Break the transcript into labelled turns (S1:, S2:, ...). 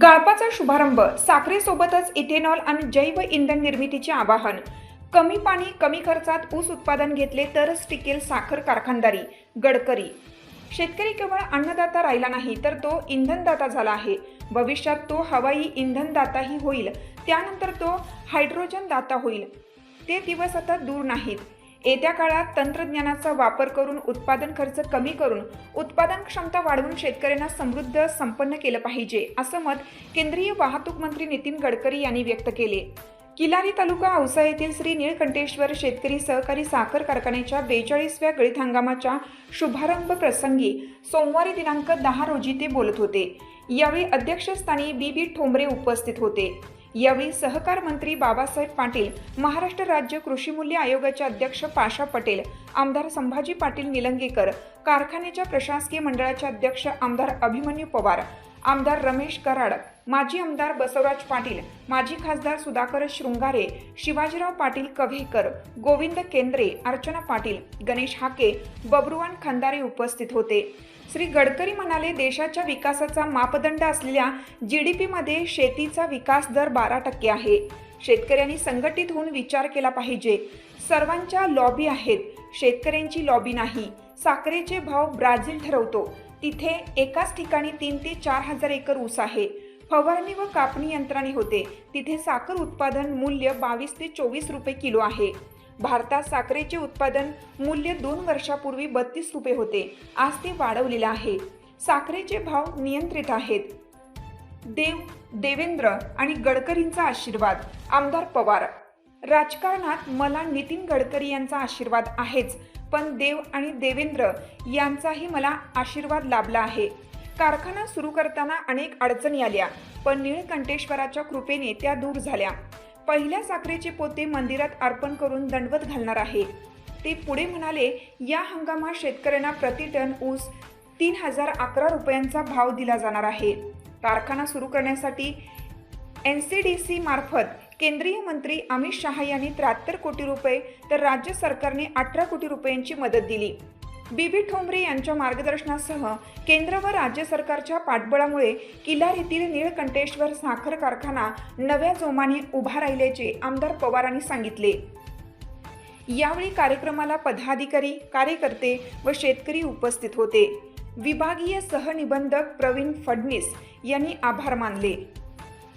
S1: गाळपाचा शुभारंभ साखरेसोबतच इथेनॉल आणि जैव इंधन निर्मितीचे आवाहन. कमी पाणी कमी खर्चात ऊस उत्पादन घेतले तरच टिकेल साखर कारखानदारी गडकरी. शेतकरी केवळ अन्नदाता राहिला नाही तर तो इंधनदाता झाला आहे. भविष्यात तो हवाई इंधनदाताही होईल त्यानंतर तो हायड्रोजन दाता होईल. ते दिवस आता दूर नाहीत. येत्या काळात तंत्रज्ञानाचा वापर करून उत्पादन खर्च कमी करून उत्पादन क्षमता वाढवून शेतकऱ्यांना समृद्ध संपन्न केलं पाहिजे असं मत केंद्रीय वाहतूक मंत्री नितीन गडकरी यांनी व्यक्त केले. किलारी तालुका औसा येथील श्री निळकंठेश्वर शेतकरी सहकारी साखर कारखान्याच्या बेचाळीसव्या गळीत हंगामाच्या शुभारंभ प्रसंगी सोमवारी दिनांक दहा रोजी ते बोलत होते. यावेळी अध्यक्षस्थानी बी बी ठोंबरे उपस्थित होते. यावेळी सहकार मंत्री बाबासाहेब पाटील महाराष्ट्र राज्य कृषी मूल्य आयोगाचे अध्यक्ष पाशा पटेल आमदार संभाजी पाटील निलंगेकर कारखान्याच्या प्रशासकीय मंडळाचे अध्यक्ष आमदार अभिमन्यू पवार आमदार रमेश कराड माजी आमदार बसवराज पाटील माजी खासदार सुधाकर शृंगारे शिवाजीराव पाटील कव्हेकर गोविंद केंद्रे अर्चना पाटील गणेश हाके बबरुवान खंदारे उपस्थित होते. श्री गडकरी म्हणाले देशाच्या विकासाचा मापदंड असलेल्या जी डी पीमध्ये शेतीचा विकास दर बारा टक्के आहे. शेतकऱ्यांनी संघटित होऊन विचार केला पाहिजे. सर्वांच्या लॉबी आहेत. शेतकऱ्यांची लॉबी नाही. साखरेचे भाव ब्राझील ठरवतो. तिथे एकाच ठिकाणी तीन ते चार हजार एकर ऊस आहे. फवारणी व कापणी यंत्राने होते. तिथे साखर उत्पादन मूल्य बावीस ते चोवीस रुपये किलो आहे. भारतात साखरेचे उत्पादन मूल्य दोन वर्षापूर्वी बत्तीस रुपये होते. आज ते वाढवलेले आहे. साखरेचे भाव नियंत्रित आहेत. देव देवेंद्र आणि गडकरींचा आशीर्वाद. आमदार पवार राजकारणात मला नितीन गडकरी यांचा आशीर्वाद आहेच पण देव आणि देवेंद्र यांचाही मला आशीर्वाद लाभला आहे. कारखाना सुरू करताना अनेक अडचणी आल्या पण निळकंठेश्वराच्या कृपेने त्या दूर झाल्या. पहिल्या साखरेचे पोते मंदिरात अर्पण करून दंडवत घालणार आहे. ते पुढे म्हणाले या हंगामात शेतकऱ्यांना प्रति टन ऊस तीन हजार अकरा रुपयांचा भाव दिला जाणार आहे. कारखाना सुरू करण्यासाठी एन सी डी सी मार्फत केंद्रीय मंत्री अमित शहा यांनी त्र्याहत्तर कोटी रुपये तर राज्य सरकारने अठरा कोटी रुपयांची मदत दिली. बीबी ठोंबरे यांच्या मार्गदर्शनासह केंद्र व राज्य सरकारच्या पाठबळामुळे किल्लार येथील निळकंठेश्वर साखर कारखाना नव्या जोमाने उभा राहिल्याचे आमदार पवारांनी सांगितले. यावेळी कार्यक्रमाला पदाधिकारी कार्यकर्ते व शेतकरी उपस्थित होते. विभागीय सहनिबंधक प्रवीण फडणीस यांनी आभार मानले.